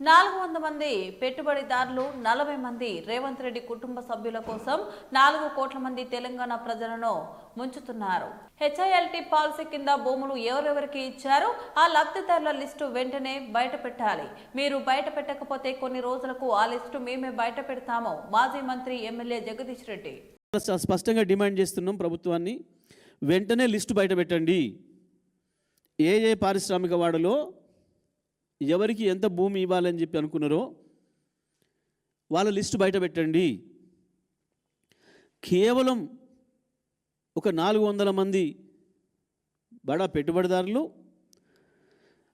నాలుగు వంద మంది పెట్టుబడిదారులు నలభై మంది రేవంత్ రెడ్డి కుటుంబ సభ్యుల కోసం నాలుగు కోట్ల మంది తెలంగాణ ప్రజలను ముంచుతున్నారు. హెచ్ఐఎల్టీ పాలసీ కింద భూములు ఎవరెవరికి ఇచ్చారో ఆ లబ్ధిదారుల లిస్టు వెంటనే బయట పెట్టాలి. మీరు బయట పెట్టకపోతే కొన్ని రోజులకు ఆ లిస్టు మేమే బయట పెడతాము మాజీ మంత్రి ఎమ్మెల్యే జగదీష్ రెడ్డి. స్పష్టంగా డిమాండ్ చేస్తున్నాం ప్రభుత్వాన్ని వెంటనే లిస్టు బయట పెట్టండి. ఏ ఏ పారిశ్రామిక వాడలో ఎవరికి ఎంత భూమి ఇవ్వాలని చెప్పి అనుకున్నారో వాళ్ళ లిస్టు బయట పెట్టండి. కేవలం ఒక నాలుగు వందల మంది బడా పెట్టుబడిదారులు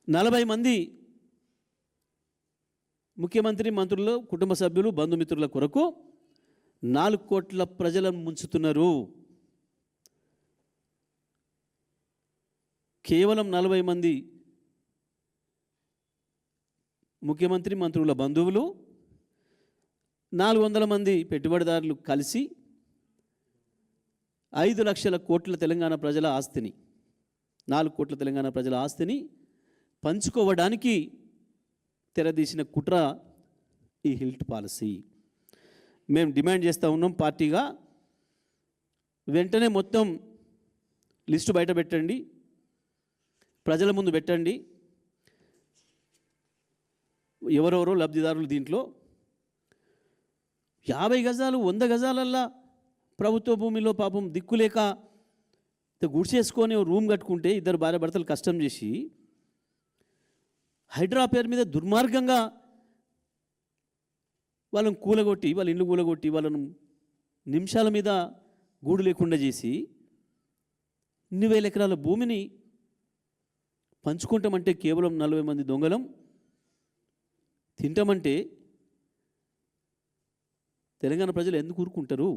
నలభై మంది ముఖ్యమంత్రి మంత్రులు కుటుంబ సభ్యులు బంధుమిత్రుల కొరకు నాలుగు కోట్ల ప్రజలను ముంచుతున్నారు. కేవలం నలభై మంది ముఖ్యమంత్రి మంత్రుల బంధువులు నాలుగు వందల మంది పెట్టుబడిదారులు కలిసి ఐదు లక్షల కోట్ల తెలంగాణ ప్రజల ఆస్తిని నాలుగు కోట్ల తెలంగాణ ప్రజల ఆస్తిని పంచుకోవడానికి తెరదీసిన కుట్ర ఈ హిల్ట్ పాలసీ. మేము డిమాండ్ చేస్తూ ఉన్నాం పార్టీగా. వెంటనే మొత్తం లిస్టు బయట పెట్టండి. ప్రజల ముందు పెట్టండి. ఎవరెవరో లబ్ధిదారులు దీంట్లో? యాభై గజాలు వంద గజాలల్లా ప్రభుత్వ భూమిలో పాపం దిక్కులేక గుడిసేసుకొని రూమ్ కట్టుకుంటే ఇద్దరు భార్య భర్తలు కష్టం చేసి హైడ్రా పేరు మీద దుర్మార్గంగా వాళ్ళని కూలగొట్టి వాళ్ళ ఇల్లు కూలగొట్టి వాళ్ళను నిమిషాల మీద గూడు లేకుండా చేసి ఇన్ని వేల ఎకరాల భూమిని పంచుకుంటామంటే కేవలం నలభై మంది దొంగలం. తింటామంటే తెలంగాణ ప్రజలు ఎందుకు ఊరుకుంటారు?